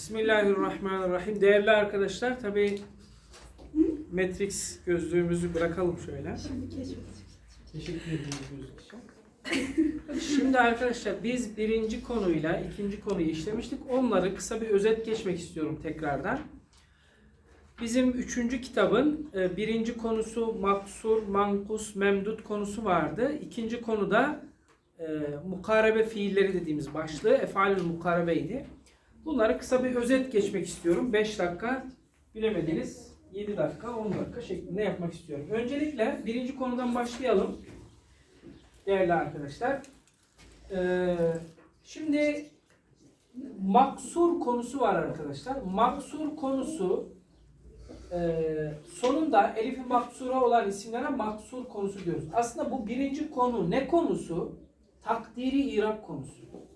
Bismillahirrahmanirrahim. Değerli arkadaşlar, tabii Matrix gözlüğümüzü bırakalım şöyle. Şimdi. Teşekkür ederim gözlük. Şimdi arkadaşlar biz birinci konuyla ikinci konuyu işlemiştik. Onları kısa bir özet geçmek istiyorum tekrardan. Bizim üçüncü kitabın e, birinci konusu maksur, mankus, memdut konusu vardı. İkinci konuda e, mukarebe fiilleri dediğimiz başlığı efalül mukarebeydi. Bunları kısa bir özet geçmek istiyorum. 5 dakika bilemediniz 7 dakika 10 dakika şeklinde yapmak istiyorum. Öncelikle birinci konudan başlayalım. Değerli arkadaşlar. Ee, şimdi maksur konusu var arkadaşlar. Maksur konusu e, sonunda elifi maksura olan isimlere maksur konusu diyoruz. Aslında bu birinci konu ne konusu? Takdiri irab konusu.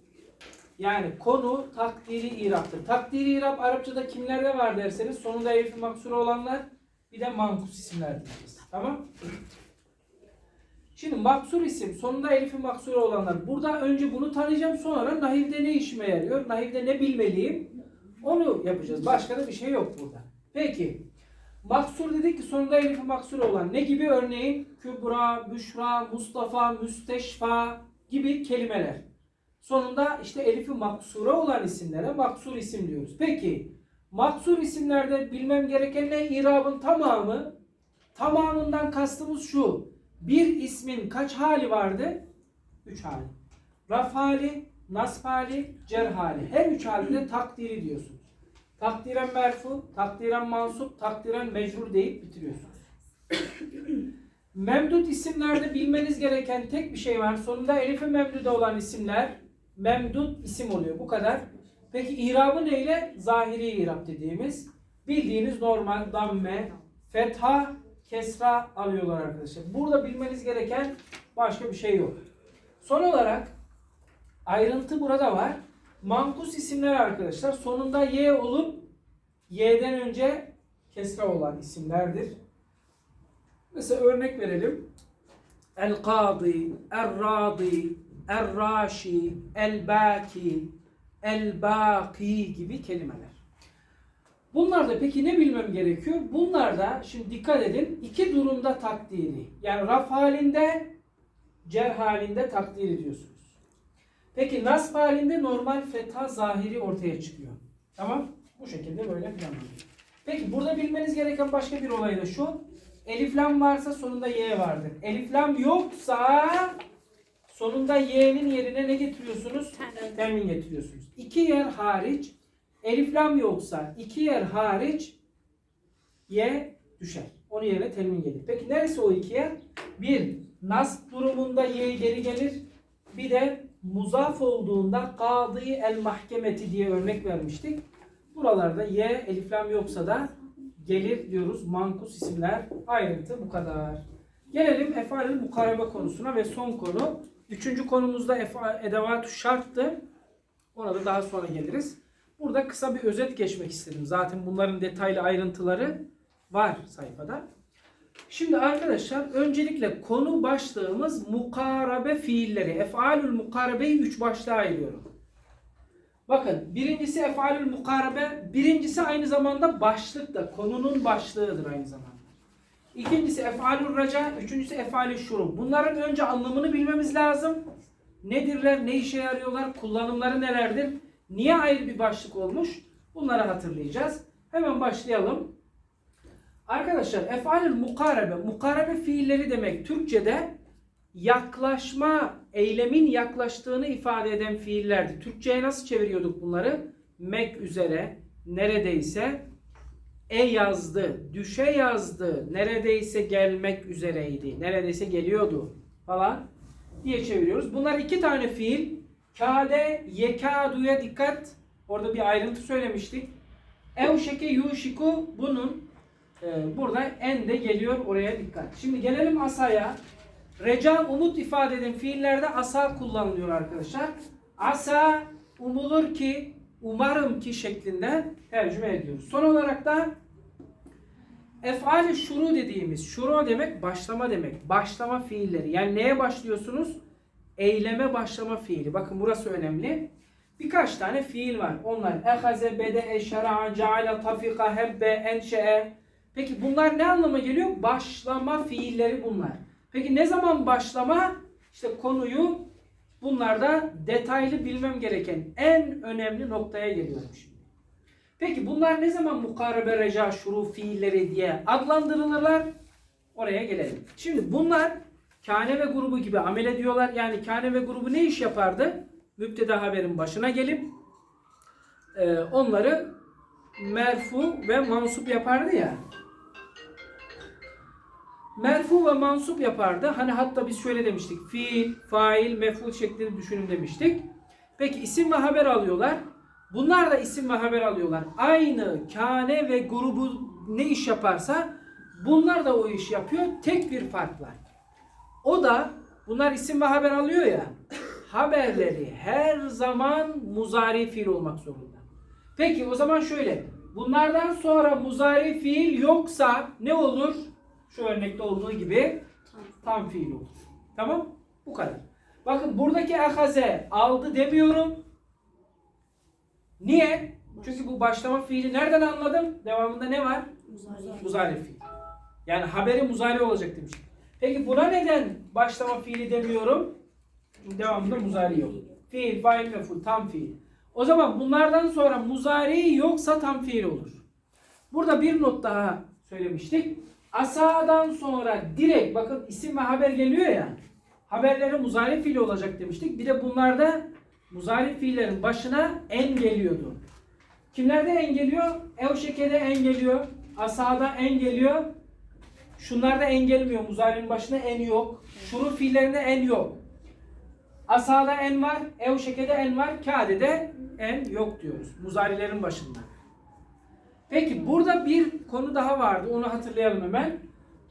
Yani konu takdiri iraptır. Takdiri irap Arapçada kimlerde var derseniz sonunda elifi maksura olanlar bir de mankus isimler diyeceğiz. Tamam? Şimdi maksur isim sonunda elifi maksura olanlar. Burada önce bunu tanıyacağım sonra nahivde ne işime yarıyor? Nahivde ne bilmeliyim? Onu yapacağız. Başka da bir şey yok burada. Peki. Maksur dedik ki sonunda elifi maksura olan ne gibi örneğin? Kübra, Büşra, Mustafa, Müsteşfa gibi kelimeler. Sonunda işte elifi maksura olan isimlere maksur isim diyoruz. Peki maksur isimlerde bilmem gereken ne? İrabın tamamı. Tamamından kastımız şu. Bir ismin kaç hali vardı? Üç hali. Raf hali, nasb hali, cer hali. Her üç halinde takdiri diyorsunuz. Takdiren merfu, takdiren mansup, takdiren mecrur deyip bitiriyorsunuz. Memdut isimlerde bilmeniz gereken tek bir şey var. Sonunda elifi memdude olan isimler memdut isim oluyor. Bu kadar. Peki irabı neyle? Zahiri irab dediğimiz. Bildiğiniz normal damme, fetha, kesra alıyorlar arkadaşlar. Burada bilmeniz gereken başka bir şey yok. Son olarak ayrıntı burada var. Mankus isimler arkadaşlar sonunda y olup y'den önce kesra olan isimlerdir. Mesela örnek verelim. El-Kadi, Er-Radi, Er-Raşi, El-Baki, El-Baki gibi kelimeler. Bunlarda peki ne bilmem gerekiyor? Bunlarda şimdi dikkat edin iki durumda takdiri. Yani raf halinde, cer halinde takdir ediyorsunuz. Peki nasb halinde normal fetha zahiri ortaya çıkıyor. Tamam? Bu şekilde böyle planlanıyor. Peki burada bilmeniz gereken başka bir olay da şu. Eliflam varsa sonunda y vardır. Eliflam yoksa sonunda y'nin yerine ne getiriyorsunuz? Tenvin getiriyorsunuz. İki yer hariç eliflam yoksa iki yer hariç y düşer. Onun yerine tenvin gelir. Peki neresi o iki yer? Bir, nasb durumunda y geri gelir. Bir de muzaf olduğunda kadı el mahkemeti diye örnek vermiştik. Buralarda y eliflam yoksa da gelir diyoruz. Mankus isimler ayrıntı bu kadar. Gelelim efalül mukarebe konusuna ve son konu. Üçüncü konumuzda edevatü şarttı. Ona da daha sonra geliriz. Burada kısa bir özet geçmek istedim. Zaten bunların detaylı ayrıntıları var sayfada. Şimdi arkadaşlar öncelikle konu başlığımız mukarabe fiilleri. Efalül mukarebeyi üç başlığa ayırıyorum. Bakın birincisi efalül mukarebe, birincisi aynı zamanda başlık da konunun başlığıdır aynı zamanda. İkincisi efalül raca, üçüncüsü efalül şurum. Bunların önce anlamını bilmemiz lazım. Nedirler, ne işe yarıyorlar, kullanımları nelerdir? Niye ayrı bir başlık olmuş? Bunları hatırlayacağız. Hemen başlayalım. Arkadaşlar efalül mukarebe, mukarebe fiilleri demek Türkçe'de yaklaşma, eylemin yaklaştığını ifade eden fiillerdi. Türkçe'ye nasıl çeviriyorduk bunları? Mek üzere, neredeyse, e yazdı, düşe yazdı, neredeyse gelmek üzereydi, neredeyse geliyordu falan diye çeviriyoruz. Bunlar iki tane fiil. Kade, yekaduya dikkat. Orada bir ayrıntı söylemiştik. Evşeke yuşiku bunun e, burada en de geliyor oraya dikkat. Şimdi gelelim asaya. Reca umut ifade eden fiillerde asa kullanılıyor arkadaşlar. Asa umulur ki, umarım ki şeklinde tercüme ediyoruz. Son olarak da efali şuru dediğimiz, şuru demek başlama demek. Başlama fiilleri. Yani neye başlıyorsunuz? Eyleme başlama fiili. Bakın burası önemli. Birkaç tane fiil var. Onlar ehaze, bede, şera'a, ceale, tafika, hebbe, enşe'e. Peki bunlar ne anlama geliyor? Başlama fiilleri bunlar. Peki ne zaman başlama? İşte konuyu bunlarda detaylı bilmem gereken en önemli noktaya geliyorum şimdi. Peki bunlar ne zaman mukarebe, reca, şuru fiilleri diye adlandırılırlar? Oraya gelelim. Şimdi bunlar kâne ve grubu gibi amel ediyorlar. Yani kâne ve grubu ne iş yapardı? Müpteda haberin başına gelip e, onları merfu ve mansup yapardı ya. Merfu ve mansup yapardı. Hani hatta biz şöyle demiştik. Fiil, fail, mef'ul şeklinde düşünün demiştik. Peki isim ve haber alıyorlar. Bunlar da isim ve haber alıyorlar. Aynı kâne ve grubu ne iş yaparsa bunlar da o iş yapıyor. Tek bir fark var. O da bunlar isim ve haber alıyor ya. Haberleri her zaman muzari fiil olmak zorunda. Peki o zaman şöyle. Bunlardan sonra muzari fiil yoksa ne olur? Şu örnekte olduğu gibi tam fiil olur. Tamam? Bu kadar. Bakın buradaki ahaze aldı demiyorum. Niye? Çünkü bu başlama fiili nereden anladım? Devamında ne var? Muzari fiil. Yani haberi muzari olacak demiş. Peki buna neden başlama fiili demiyorum? Çünkü devamında muzari yok. Fiil, fail, meful, tam fiil. O zaman bunlardan sonra muzari yoksa tam fiil olur. Burada bir not daha söylemiştik. Asadan sonra direkt bakın isim ve haber geliyor ya. Haberleri muzari fiili olacak demiştik. Bir de bunlarda muzari fiillerin başına en geliyordu. Kimlerde en geliyor? Evşeke'de en geliyor. Asada en geliyor. Şunlarda en gelmiyor. Muzari'nin başına en yok. Şuru fiillerinde en yok. Asada en var. Evşeke'de en var. Kade'de en yok diyoruz. Muzarilerin başında. Peki burada bir konu daha vardı. Onu hatırlayalım hemen.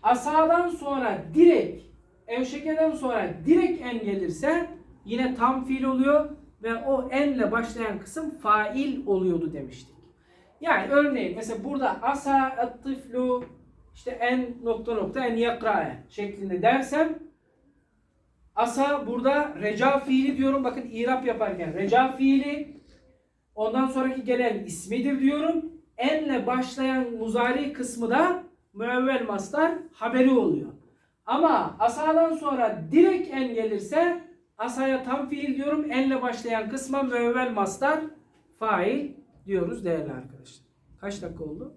Asadan sonra direkt evşekeden sonra direkt en gelirse yine tam fiil oluyor ve o enle başlayan kısım fail oluyordu demiştik. Yani örneğin mesela burada asa at-tiflu işte en nokta nokta en yakra'e şeklinde dersem asa burada reca fiili diyorum. Bakın irap yaparken reca fiili ondan sonraki gelen ismidir diyorum. Enle başlayan muzari kısmı da müevvel mastar haberi oluyor. Ama asadan sonra direkt en gelirse asaya tam fiil diyorum. Enle başlayan kısma müevvel mastar fail diyoruz değerli arkadaşlar. Kaç dakika oldu?